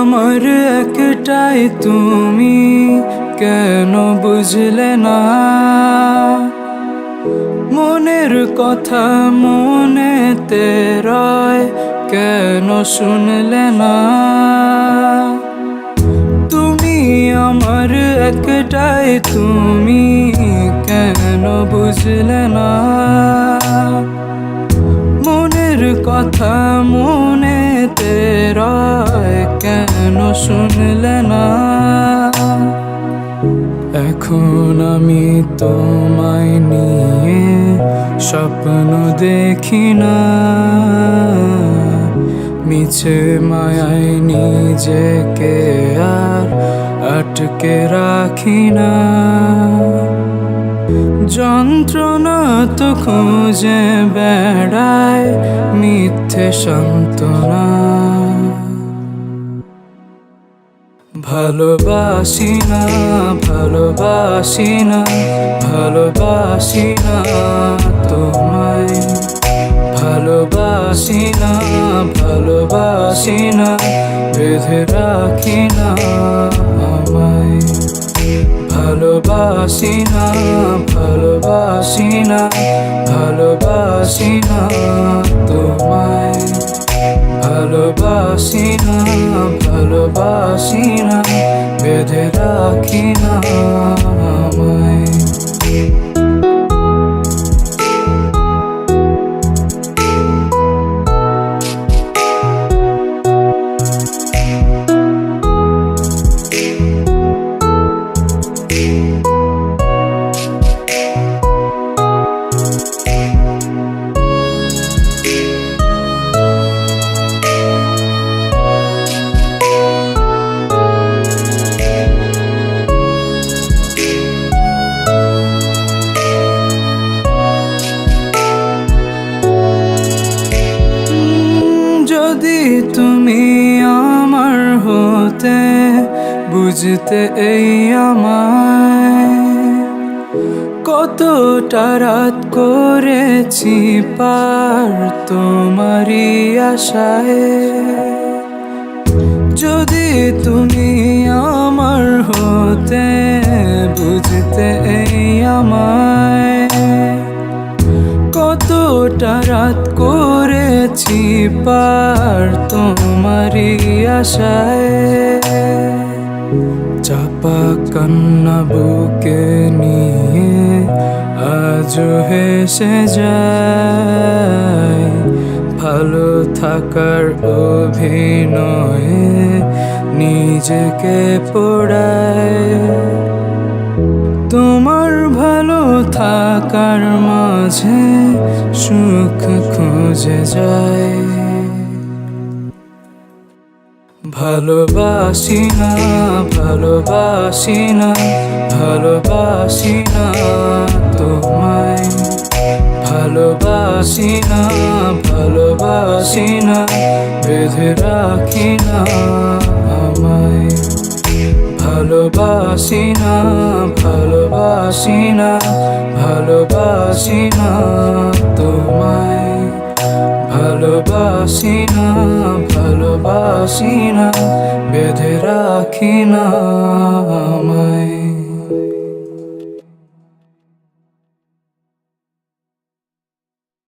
আমার একটাই, তুমি কেন বুঝলে না? মনের কথা মনেতে রয়, কেন শুনলে না? তুমি আমার একটাই, তুমি কেন বুঝলে না? মনের কথা মনেতে রয় কেন শুনলে না এখন আমি তোমায় নিয়ে স্বপ্ন দেখি না মিছে মায়ায় নিজেকে আর আটকে রাখি না যন্ত্রণা তো খুঁজে বেড়ায় মিথ্যে সান্ত্বনা ভালোবাসি না ভালোবাসি না ভালোবাসি না তোমায়। ভালোবাসি না ভালোবাসি না বেঁধে রাখি না আমায়। ভালোবাসি না ভালোবাসি না ভালোবাসি না তোমায়। ভালোবাসি না ভালোবাসি না বেঁধে রাখি না তুমি আমার হতে বুঝতে এই আমায়। কতটা রাত করেছি পার তোমারই আশায়। যদি তুমি আমার হতে বুঝতে এই আমায়। কতটা রাত করেছি পার তোমারই আশায়। চাপা কান্না বুকে নিয়ে আজ হেসে যায়। ভালো থাকার অভিনয়ে নিজেকে পোড়ায়। থাকার মাঝে সুখ খুঁজে যায়। ভালোবাসি না ভালোবাসি না ভালোবাসি না তোমায়। ভালোবাসি না ভালোবাসি না, বেঁধে রাখি না। ভালোবাসি না ভালোবাসি না ভালোবাসি না তোমায়। ভালোবাসি না ভালোবাসি না বেঁধে রাখি না আমায়।